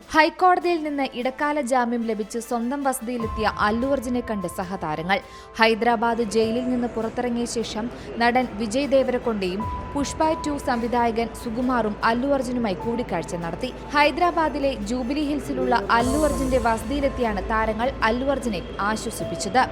ഹൈക്കോടതിയിൽ നിന്ന് ഇടക്കാല ജാമ്യം ലഭിച്ച് സ്വന്തം വസതിയിലെത്തിയ അല്ലു അർജുനെ കണ്ട് സഹതാരങ്ങൾ. ഹൈദരാബാദ് ജയിലിൽ നിന്ന് പുറത്തിറങ്ങിയ ശേഷം നടൻ വിജയ് ദേവരക്കൊണ്ടയും പുഷ്പ ടു സംവിധായകൻ സുകുമാറും അല്ലു അർജുനുമായി കൂടിക്കാഴ്ച നടത്തി. ഹൈദരാബാദിലെ ജൂബിലി ഹിൽസിലുള്ള അല്ലു അർജുന്റെ വസതിയിലെത്തിയാണ് താരങ്ങൾ അല്ലു അർജുനെ ആശ്വസിപ്പിച്ചത്.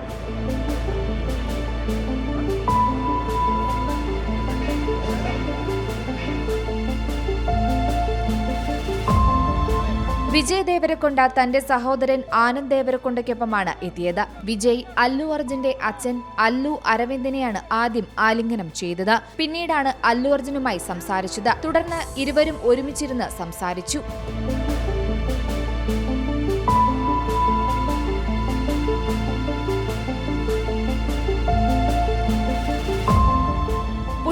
വിജയ് ദേവരക്കൊണ്ട തന്റെ സഹോദരൻ ആനന്ദ് ദേവരക്കൊണ്ടയ്ക്കൊപ്പമാണ് എത്തിയത്. വിജയ് അല്ലു അർജുന്റെ അച്ഛൻ അല്ലു അരവിന്ദനെയാണ് ആദ്യം ആലിംഗനം ചെയ്തത്. പിന്നീടാണ് അല്ലു അർജുനുമായി സംസാരിച്ചത്. തുടർന്ന് ഇരുവരും ഒരുമിച്ചിരുന്ന് സംസാരിച്ചു.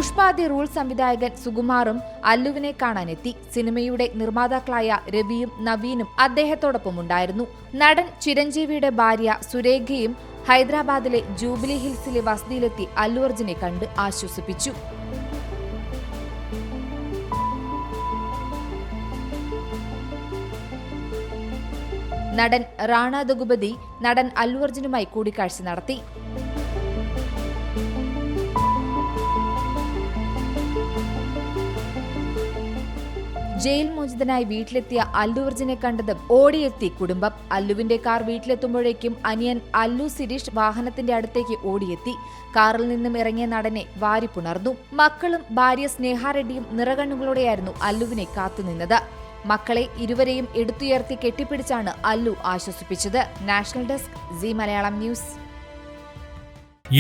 പുഷ്പാദി റൂൾ സംവിധായകൻ സുകുമാറും അല്ലുവിനെ കാണാനെത്തി. സിനിമയുടെ നിർമ്മാതാക്കളായ രവിയും നവീനും അദ്ദേഹത്തോടൊപ്പം ഉണ്ടായിരുന്നു. നടൻ ചിരഞ്ജീവിയുടെ ഭാര്യ സുരേഖയും ഹൈദരാബാദിലെ ജൂബിലി ഹിൽസിലെ വസതിയിലെത്തി അല്ലു അർജുനെ കണ്ട് ആശ്വസിപ്പിച്ചു. നടൻ റാണ ദഗുപതി നടൻ അല്ലു അർജുനുമായി കൂടിക്കാഴ്ച നടത്തി. ജയിൽ മോചിതനായി വീട്ടിലെത്തിയ അല്ലുവർജിനെ കണ്ടതും ഓടിയെത്തി കുടുംബം. അല്ലുവിന്റെ കാർ വീട്ടിലെത്തുമ്പോഴേക്കും അനിയൻ അല്ലു സിരീഷ് വാഹനത്തിന്റെ അടുത്തേക്ക് ഓടിയെത്തി. കാറിൽ നിന്നും ഇറങ്ങിയ നടനെ വാരിപ്പുണർന്നു മക്കളും ഭാര്യ സ്നേഹ റെഡ്ഡിയും നിറകണ്ണുകളോടെയായിരുന്നു അല്ലുവിനെ കാത്തുനിന്നത്. മക്കളെ ഇരുവരെയും എടുത്തുയർത്തി കെട്ടിപ്പിടിച്ചാണ് Allu ആശ്വസിപ്പിച്ചത്. National desk Zee Malayalam news.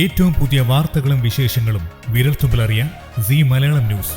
ഏറ്റവും പുതിയ വാർത്തകളും വിശേഷങ്ങളും വിരൽത്തുമ്പിലറിയാൻ സി മലയാളം ന്യൂസ്.